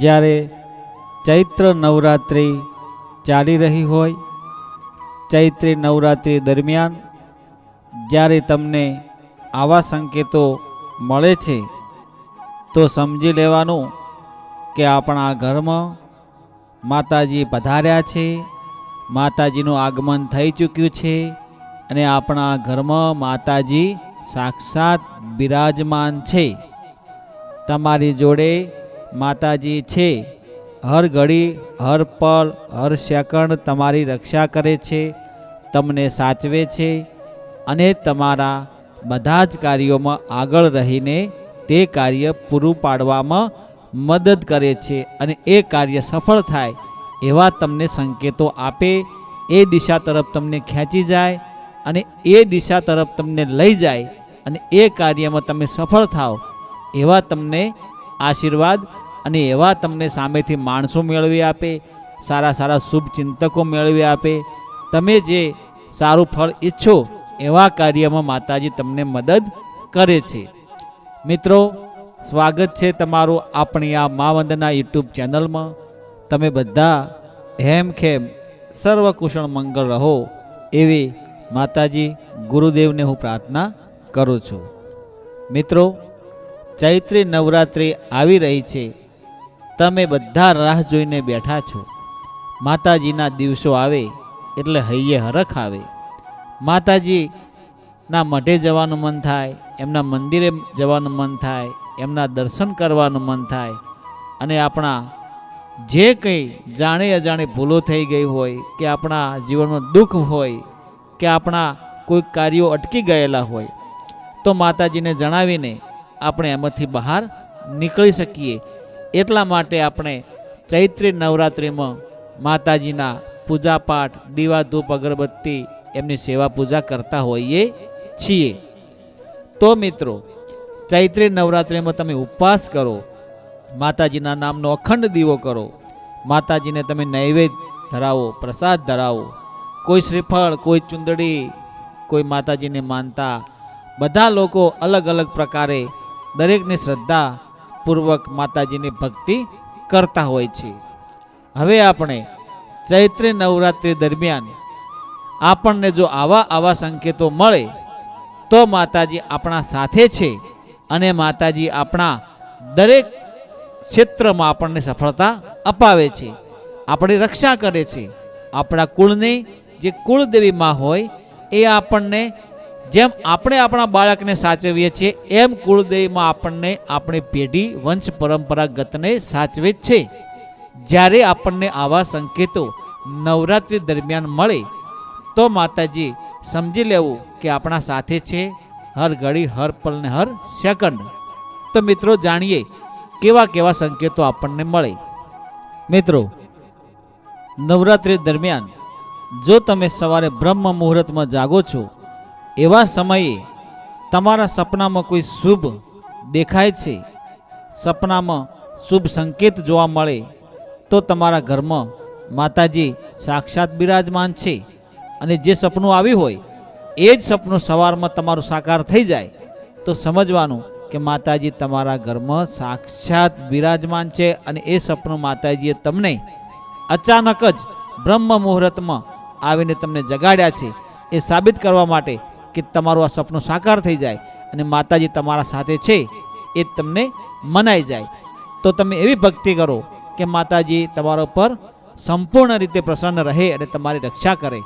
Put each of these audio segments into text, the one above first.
જ્યારે ચૈત્ર નવરાત્રિ ચાલી રહી હોય, ચૈત્રી નવરાત્રિ દરમિયાન જ્યારે તમને આવા સંકેતો મળે છે, તો સમજી લેવાનું કે આપણા ઘરમાં માતાજી પધાર્યા છે, માતાજીનું આગમન થઈ ચૂક્યું છે અને આપણા ઘરમાં માતાજી સાક્ષાત બિરાજમાન છે. તમારી જોડે માતાજી છે. હર ઘડી, હર પળ, હર સેકન્ડ તમારી રક્ષા કરે છે, તમને સાચવે છે અને તમારા બધા જ કાર્યોમાં આગળ રહીને તે કાર્ય પૂરું પાડવામાં મદદ કરે છે અને એ કાર્ય સફળ થાય એવા તમને સંકેતો આપે. એ દિશા તરફ તમને ખેંચી જાય અને એ દિશા તરફ તમને લઈ જાય અને એ કાર્યમાં તમે સફળ થાઓ એવા તમને આશીર્વાદ અને એવા તમને સામેથી માણસો મેળવી આપે, સારા સારા શુભ ચિંતકો મેળવી આપે. તમે જે સારું ફળ ઈચ્છો, એવા કાર્યમાં માતાજી તમને મદદ કરે છે. મિત્રો, સ્વાગત છે તમારું આપણી આ મા વંદના યુટ્યુબ ચેનલમાં. તમે બધા હેમખેમ ખેમ કુશળ મંગળ રહો એવી માતાજી ગુરુદેવને હું પ્રાર્થના કરું છું. મિત્રો, ચૈત્રી નવરાત્રિ આવી રહી છે. તમે બધા રાહ જોઈને બેઠા છો. માતાજીના દિવસો આવે એટલે હૈયે હરખ આવે. માતાજીના મઢે જવાનું મન થાય, એમના મંદિરે જવાનું મન થાય, એમના દર્શન કરવાનું મન થાય અને આપણા જે કંઈ જાણે અજાણે ભૂલો થઈ ગઈ હોય, કે આપણા જીવનમાં દુઃખ હોય, કે આપણા કોઈ કાર્યો અટકી ગયેલા હોય, તો માતાજીને જણાવીને આપણે એમાંથી બહાર નીકળી શકીએ. એટલા માટે આપણે ચૈત્રી નવરાત્રિમાં માતાજીના પૂજાપાઠ, દીવા, ધૂપ, અગરબત્તી એમની સેવા પૂજા કરતા હોઈએ છીએ. તો મિત્રો, ચૈત્રી નવરાત્રિમાં તમે ઉપવાસ કરો, માતાજીના નામનો અખંડ દીવો કરો, માતાજીને તમે નૈવેદ્ય ધરાવો, પ્રસાદ ધરાવો, કોઈ શ્રીફળ, કોઈ ચુંદડી, કોઈ માતાજીને માનતા, બધા લોકો અલગ અલગ પ્રકારે દરેકની શ્રદ્ધા પૂર્વક માતાજીની ભક્તિ કરતા હોય છે. હવે આપણે ચૈત્રી નવરાત્રિ દરમિયાન આપણને જો આવા આવા સંકેતો મળે, તો માતાજી આપણા સાથે છે અને માતાજી આપણા દરેક ક્ષેત્રમાં આપણને સફળતા અપાવે છે. આપણી રક્ષા કરે છે. આપણા કુળની જે કુળદેવી માં હોય, એ આપણને જેમ આપણે આપણા બાળકને સાચવીએ છીએ, એમ કુળદેવમાં આપણને આપણી પેઢી વંશ પરંપરાગતને સાચવે જ છે. જ્યારે આપણને આવા સંકેતો નવરાત્રિ દરમિયાન મળે, તો માતાજી સમજી લેવું કે આપણા સાથે છે હર ઘડી, હર પલ ને હર સેકન્ડ. તો મિત્રો, જાણીએ કેવા કેવા સંકેતો આપણને મળે. મિત્રો, નવરાત્રિ દરમિયાન જો તમે સવારે બ્રહ્મ મુહૂર્તમાં જાગો છો એવા સમયે તમારા સપનામાં કોઈ શુભ દેખાય છે? સપનામાં શુભ સંકેત જોવા મળે તો તમારા ઘરમાં માતાજી સાક્ષાત બિરાજમાન છે અને જે સપનું આવ્યું હોય, એ જ સપનું સવારમાં તમારું સાકાર થઈ જાય તો સમજવાનું કે માતાજી તમારા ઘરમાં સાક્ષાત બિરાજમાન છે અને એ સપનું માતાજીએ તમને અચાનક જ બ્રહ્મ મુહૂર્તમાં આવીને તમને જગાડ્યા છે. એ સાબિત કરવા માટે કે તમારું આ સપનું સાકાર થઈ જાય અને માતાજી તમારા સાથે છે એ તમને મનાઈ જાય. તો તમે એવી ભક્તિ કરો કે માતાજી તમારા પર સંપૂર્ણ રીતે પ્રસન્ન રહે અને તમારી રક્ષા કરે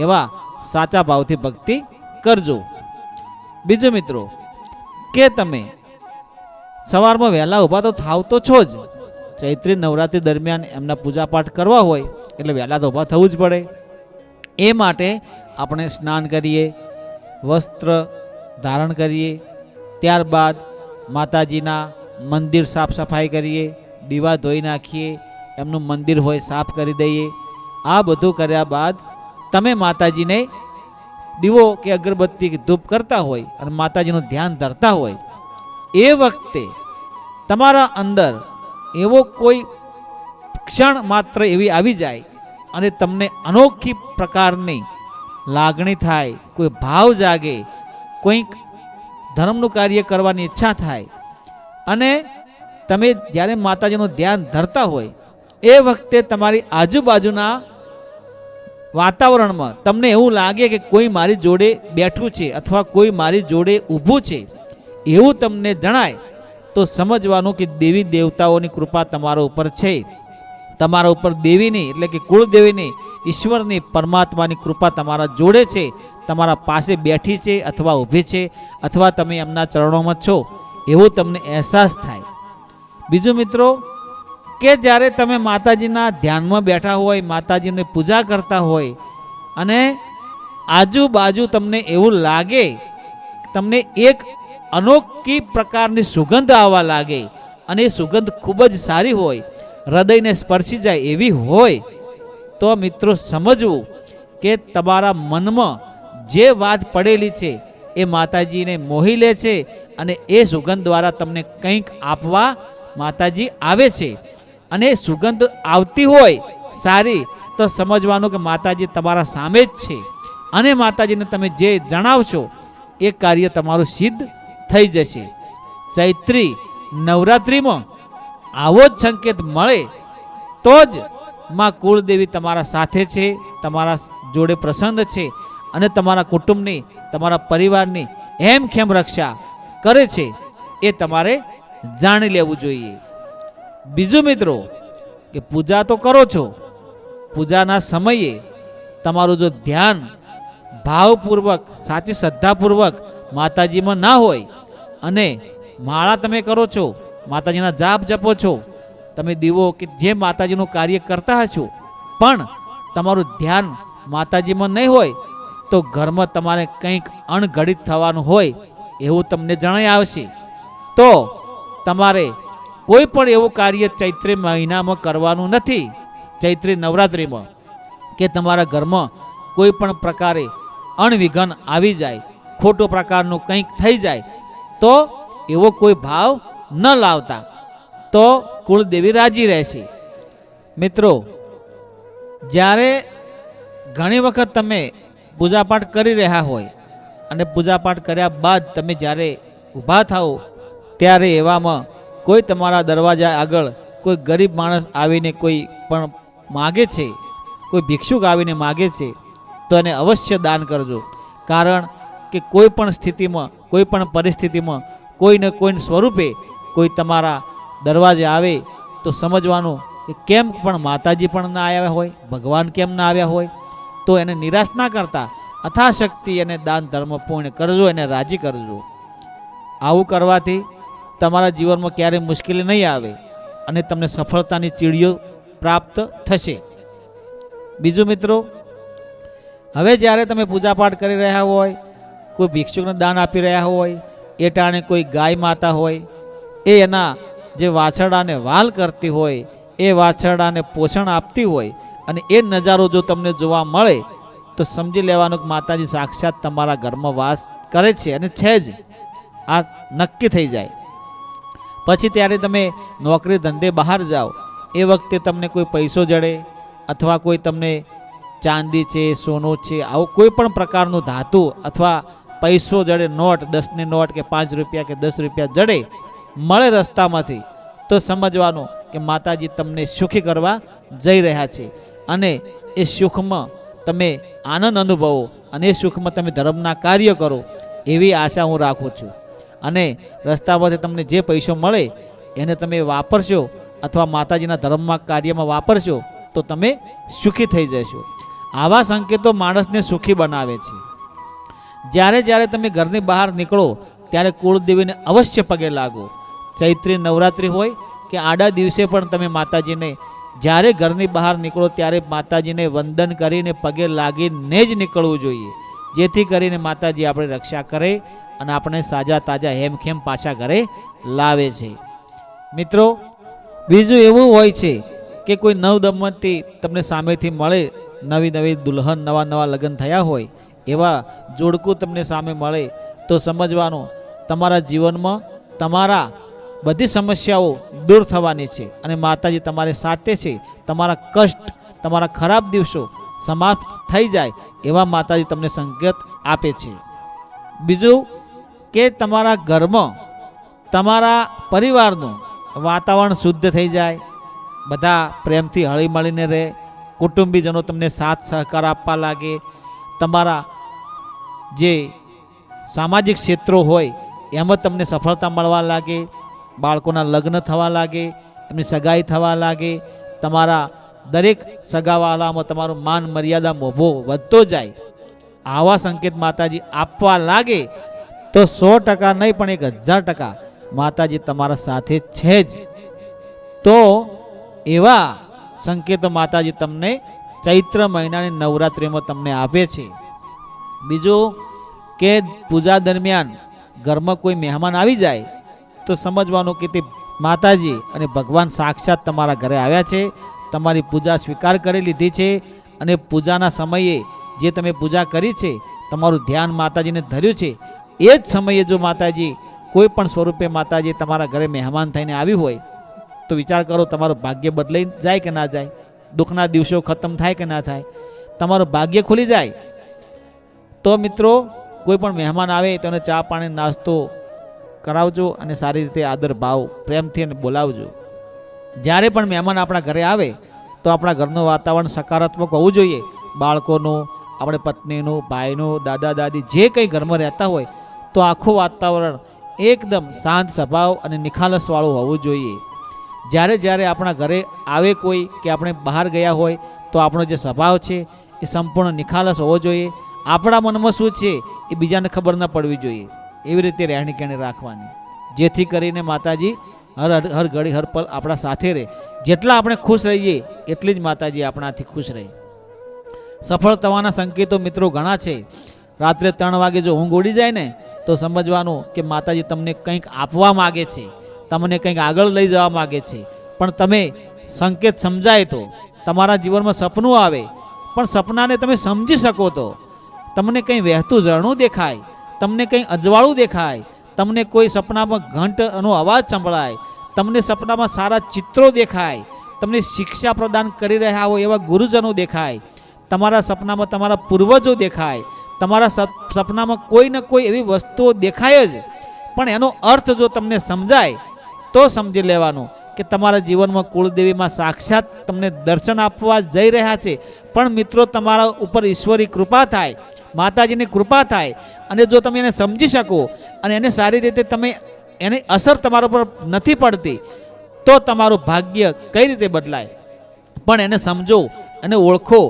એવા સાચા ભાવથી ભક્તિ કરજો. બીજો મિત્રો, કે તમે સવારમાં વહેલા ઊભા તો થાવ તો છો જ. ચૈત્રી નવરાત્રિ દરમિયાન એમના પૂજાપાઠ કરવા હોય એટલે વહેલા તો ઊભા થવું જ પડે. એ માટે આપણે સ્નાન કરીએ વસ્ત્ર ધારણ કરીએ. ત્યારબાદ માતાજીના મંદિર સાફ સફાઈ કરીએ. દીવા ધોઈ નાખીએ. એમનું મંદિર હોય સાફ કરી દઈએ. આ બધું કર્યા બાદ તમે માતાજીને દીવો કે અગરબત્તી કે ધૂપ કરતા હોય અને માતાજીનું ધ્યાન ધરતા હોય, એ વખતે તમારા અંદર એવો કોઈ ક્ષણ માત્ર એવી આવી જાય અને તમને અનોખી પ્રકારની લાગણી થાય, કોઈ ભાવ જાગે, કોઈક ધર્મનું કાર્ય કરવાની ઈચ્છા થાય. અને તમે જ્યારે માતાજીનું ધ્યાન ધરતા હોય, એ વખતે તમારી આજુબાજુના વાતાવરણમાં તમને એવું લાગે કે કોઈ મારી જોડે બેઠું છે અથવા કોઈ મારી જોડે ઊભું છે, એવું તમને જણાય, તો સમજવાનું કે દેવી દેવતાઓની કૃપા તમારા ઉપર છે. તમારા ઉપર દેવીની, એટલે કે કુળદેવીની ઈશ્વરની પરમાત્માની કૃપા તમારા જોડે છે, તમારા પાસે બેઠી છે અથવા ઊભી છે અથવા તમે એમના ચરણોમાં છો, એવો તમને અહેસાસ થાય. બીજું મિત્રો, કે જ્યારે તમે માતાજીના ધ્યાનમાં બેઠા હોય, માતાજીની પૂજા કરતા હોય અને આજુબાજુ તમને એવું લાગે, તમને એક અનોખી પ્રકારની સુગંધ આવવા લાગે અને એ સુગંધ ખૂબ જ સારી હોય, હૃદયને સ્પર્શી જાય એવી હોય તો મિત્રો સમજવું કે તમારા મનમાં જે વાત પડેલી છે એ માતાજીને મોહી લે છે અને એ સુગંધ દ્વારા તમને કંઈક આપવા માતાજી આવે છે. અને સુગંધ આવતી હોય સારી તો સમજવાનું કે માતાજી તમારા સામે જ છે. અને માતાજીને તમે જે જણાવશો એ કાર્ય તમારું સિદ્ધ થઈ જશે. ચૈત્રી નવરાત્રિમાં આવો જ સંકેત મળે તો જ માં કુળદેવી તમારા સાથે છે, તમારા જોડે પ્રસન્ન છે અને તમારા કુટુંબની, તમારા પરિવારની એમ ખેમ રક્ષા કરે છે એ તમારે જાણી લેવું જોઈએ. બીજું મિત્રો, કે પૂજા તો કરો છો, પૂજાના સમયે તમારું જો ધ્યાન ભાવપૂર્વક, સાચી શ્રદ્ધાપૂર્વક માતાજીમાં ના હોય અને માળા તમે કરો છો, માતાજીના જાપ જપો છો તમે દીવો કે જે માતાજીનું કાર્ય કરતા હશો, પણ તમારું ધ્યાન માતાજીમાં નહીં હોય, તો ઘરમાં તમારે કંઈક અણઘડિત થવાનું હોય એવું તમને જણાઈ આવશે. તો તમારે કોઈ પણ એવું કાર્ય ચૈત્રી મહિનામાં કરવાનું નથી, ચૈત્રી નવરાત્રિમાં, કે તમારા ઘરમાં કોઈ પણ પ્રકારે અણવિઘન આવી જાય, ખોટો પ્રકારનું કંઈક થઈ જાય, તો એવો કોઈ ભાવ ન લાવતા. તો કુળદેવી રાજી રહેશે મિત્રો, જ્યારે ઘણી વખત તમે પૂજાપાઠ કરી રહ્યા હોય અને પૂજાપાઠ કર્યા બાદ તમે જ્યારે ઊભા થાઓ, ત્યારે એવામાં કોઈ તમારા દરવાજા આગળ કોઈ ગરીબ માણસ આવીને કોઈ પણ માગે છે, કોઈ ભિક્ષુક આવીને માગે છે, તો એને અવશ્ય દાન કરજો. કારણ કે કોઈ પણ સ્થિતિમાં, કોઈ પણ પરિસ્થિતિમાં કોઈને કોઈ સ્વરૂપે કોઈ તમારા દરવાજે આવે તો સમજવાનું કે કેમ પણ માતાજી પણ ના આવ્યા હોય, ભગવાન કેમ ના આવ્યા હોય? તો એને નિરાશ ના કરતા અથાશક્તિ એને દાન ધર્મ પૂર્ણ કરજો, એને રાજી કરજો. આવું કરવાથી તમારા જીવનમાં ક્યારેય મુશ્કેલી નહીં આવે અને તમને સફળતાની ચીડીઓ પ્રાપ્ત થશે. બીજું મિત્રો, હવે જ્યારે તમે પૂજાપાઠ કરી રહ્યા હોય, કોઈ ભિક્ષુકને દાન આપી રહ્યા હોય, એ ટાણે કોઈ ગાય માતા હોય, એ એના જે વાછરડાને વાલ કરતી હોય, એ વાછરડાને પોષણ આપતી હોય અને એ નજારો જો તમને જોવા મળે, તો સમજી લેવાનું કે માતાજી સાક્ષાત તમારા ઘરમાં વાસ કરે છે અને છે જ. આ નક્કી થઈ જાય. પછી ત્યારે તમે નોકરી ધંધે બહાર જાઓ, એ વખતે તમને કોઈ પૈસો જડે અથવા કોઈ તમને ચાંદી છે, સોનું છે, આવું કોઈ પણ પ્રકારનું ધાતુ અથવા પૈસો જડે, નોટ, દસની નોટ કે પાંચ રૂપિયા કે દસ રૂપિયા જડે, મળે રસ્તામાંથી. તો સમજવાનું કે માતાજી તમને સુખી કરવા જઈ રહ્યા છે. અને એ સુખમાં તમે આનંદ અનુભવો અને એ સુખમાં તમે ધર્મના કાર્ય કરો એવી આશા હું રાખું છું. અને રસ્તા પરથી તમને જે પૈસો મળે એને તમે વાપરશો અથવા માતાજીના ધર્મમાં કાર્યમાં વાપરશો તો તમે સુખી થઈ જશો. આવા સંકેતો માણસને સુખી બનાવે છે. જ્યારે જ્યારે તમે ઘરની બહાર નીકળો ત્યારે કુળદેવીને અવશ્ય પગે લાગો. ચૈત્રી નવરાત્રિ હોય કે આડા દિવસે પણ તમે માતાજીને જ્યારે ઘરની બહાર નીકળો ત્યારે માતાજીને વંદન કરીને પગે લાગીને જ નીકળવું જોઈએ. જેથી કરીને માતાજી આપણે રક્ષા કરે અને આપણે સાજા તાજા હેમખેમ પાછા ઘરે લાવે છે. મિત્રો, બીજું એવું હોય છે કે કોઈ નવ દંપતી તમને સામેથી મળે, નવી નવી દુલ્હન, નવા નવા લગ્ન થયા હોય, એવા જોડકું તમને સામે મળે, તો સમજવાનું, તમારા જીવનમાં તમારા બધી સમસ્યાઓ દૂર થવાની છે અને માતાજી તમારે સાથે છે. તમારા કષ્ટ, તમારા ખરાબ દિવસો સમાપ્ત થઈ જાય એવા માતાજી તમને સંકેત આપે છે. બીજું કે તમારા ઘરમાં તમારા પરિવારનું વાતાવરણ શુદ્ધ થઈ જાય, બધા પ્રેમથી હળી મળીને રહે, કુટુંબીજનો તમને સાથ સહકાર આપવા લાગે, તમારા જે સામાજિક ક્ષેત્રો હોય એમાં તમને સફળતા મળવા લાગે બાળકોના લગ્ન થવા લાગે, એમની સગાઈ થવા લાગે, તમારા દરેક સગાવાલામાં તમારું માન મર્યાદા મોભો વધતો જાય. આવા સંકેત માતાજી આપવા લાગે તો સો ટકા નહીં, પણ એક હજાર ટકા માતાજી તમારા સાથે છે જ. તો એવા સંકેતો માતાજી તમને ચૈત્ર મહિનાની નવરાત્રિમાં તમને આપે છે. બીજું કે પૂજા દરમિયાન ઘરમાં કોઈ મહેમાન આવી જાય તો સમજવાનું કે તે માતાજી અને ભગવાન સાક્ષાત તમારા ઘરે આવ્યા છે, તમારી પૂજા સ્વીકાર કરી લીધી છે અને પૂજાના સમયે જે તમે પૂજા કરી છે, તમારું ધ્યાન માતાજીને ધર્યું છે, એ જ સમયે જો માતાજી કોઈ પણ સ્વરૂપે માતાજી તમારા ઘરે મહેમાન થઈને આવી હોય, તો વિચાર કરો તમારું ભાગ્ય બદલાઈ જાય કે ના જાય, દુઃખના દિવસો ખતમ થાય કે ના થાય, તમારું ભાગ્ય ખુલી જાય. તો મિત્રો, કોઈ પણ મહેમાન આવે, તો એને ચા પાણી, નાસ્તો કરાવજો અને સારી રીતે આદર, ભાવ, પ્રેમથી એને બોલાવજો. જ્યારે પણ મહેમાન આપણા ઘરે આવે, તો આપણા ઘરનું વાતાવરણ સકારાત્મક હોવું જોઈએ. બાળકોનું, આપણે પત્નીનું, ભાઈનું, દાદા, દાદી, જે કંઈ ઘરમાં રહેતા હોય, તો આખું વાતાવરણ એકદમ શાંત સ્વભાવ અને નિખાલસવાળું હોવું જોઈએ. જ્યારે જ્યારે આપણા ઘરે આવે કોઈ કે આપણે બહાર ગયા હોય, તો આપણો જે સ્વભાવ છે, એ સંપૂર્ણ નિખાલસ હોવો જોઈએ. આપણા મનમાં શું છે, એ બીજાને ખબર ન પડવી જોઈએ. એવી રીતે રહેણી કહેણી રાખવાની. જેથી કરીને માતાજી હર હર- ઘડી હર પલ આપણા સાથે રહે. જેટલા આપણે ખુશ રહીએ, એટલી જ માતાજી આપણાથી ખુશ રહે. સફળ થવાના સંકેતો મિત્રો ઘણા છે. રાત્રે ત્રણ વાગે જો ઊંઘ ઉડી જાય ને, તો સમજવાનું કે માતાજી તમને કંઈક આપવા માગે છે. તમને કંઈક આગળ લઈ જવા માગે છે. પણ તમે સંકેત સમજાય તો તમારા જીવનમાં સપનું આવે. પણ સપનાને તમે સમજી શકો તો તમને કંઈ વહેતું ઝરણું દેખાય. તમને કંઈ અજવાળું દેખાય, તમને કોઈ સપનામાં ઘંટનો અવાજ સંભળાય, તમને સપનામાં સારા ચિત્રો દેખાય, તમને શિક્ષા પ્રદાન કરી રહ્યા હોય એવા ગુરુજનો દેખાય, તમારા સપનામાં તમારા પૂર્વજો દેખાય, તમારા સપનામાં કોઈ ને કોઈ એવી વસ્તુઓ દેખાય જ. પણ એનો અર્થ જો તમને સમજાય, તો સમજી લેવાનું કે તમારા જીવનમાં કુળદેવીમાં સાક્ષાત તમને દર્શન આપવા જઈ રહ્યા છે. પણ મિત્રો, તમારા ઉપર ઈશ્વરી કૃપા થાય માતાજીની કૃપા થાય અને જો તમે એને સમજી શકો અને એને સારી રીતે તમે એની અસર તમારા ઉપર નથી પડતી, તો તમારું ભાગ્ય કઈ રીતે બદલાય? પણ એને સમજો અને ઓળખો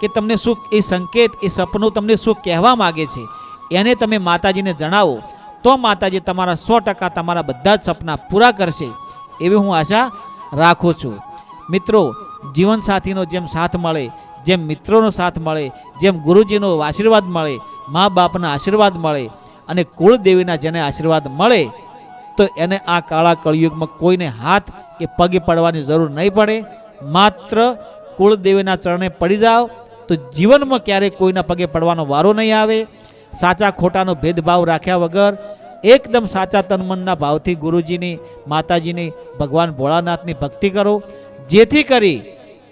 કે તમને શું એ સંકેત, એ સપનું તમને શું કહેવા માગે છે. એને તમે માતાજીને જણાવો, તો માતાજી તમારા સો ટકા તમારા બધા જ સપના પૂરા કરશે. એવી હું આશા રાખું છું. મિત્રો, જીવનસાથીનો જેમ સાથ મળે જેમ મિત્રોનો સાથ મળે, જેમ ગુરુજીનો આશીર્વાદ મળે, મા બાપના આશીર્વાદ મળે અને કુળદેવીના જેને આશીર્વાદ મળે, તો એને આ કાળા કળિયુગમાં કોઈને હાથ કે પગે પડવાની જરૂર નહીં પડે. માત્ર કુળદેવીના ચરણે પડી જાઓ, તો જીવનમાં ક્યારેય કોઈના પગે પડવાનો વારો નહીં આવે. સાચા ખોટાનો ભેદભાવ રાખ્યા વગર, એકદમ સાચા તનમનના ભાવથી ગુરુજીની, માતાજીની, ભગવાન ભોળાનાથની ભક્તિ કરો. જેથી કરી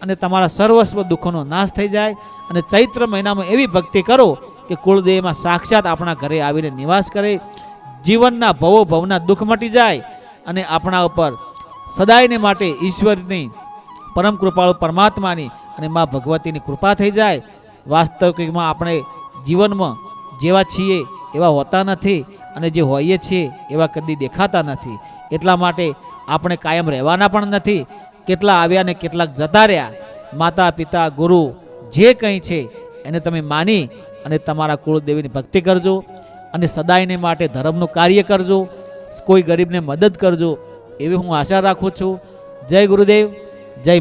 અને તમારા સર્વસ્વ દુઃખોનો નાશ થઈ જાય. અને ચૈત્ર મહિનામાં એવી ભક્તિ કરો કે કુળદેવમાં સાક્ષાત આપણા ઘરે આવીને નિવાસ કરે. જીવનના ભવો ભવના દુઃખ મટી જાય અને આપણા ઉપર સદાયને માટે ઈશ્વરની પરમ કૃપાળુ પરમાત્માની અને મા ભગવતીની કૃપા થઈ જાય. વાસ્તવિકમાં આપણે જીવનમાં જેવા છીએ એવા હોતા નથી અને જે હોઈએ છીએ એવા કદી દેખાતા નથી. એટલા માટે આપણે કાયમ રહેવાના પણ નથી. કેટલા આવ્યા ને કેટલાક જતા રહ્યા. માતા, પિતા, ગુરુ જે કંઈ છે એને તમે માની અને તમારા કુળદેવીની ભક્તિ કરજો અને સદાયને માટે ધર્મનું કાર્ય કરજો. કોઈ ગરીબને મદદ કરજો. એવી હું આશા રાખું છું. જય ગુરુદેવ.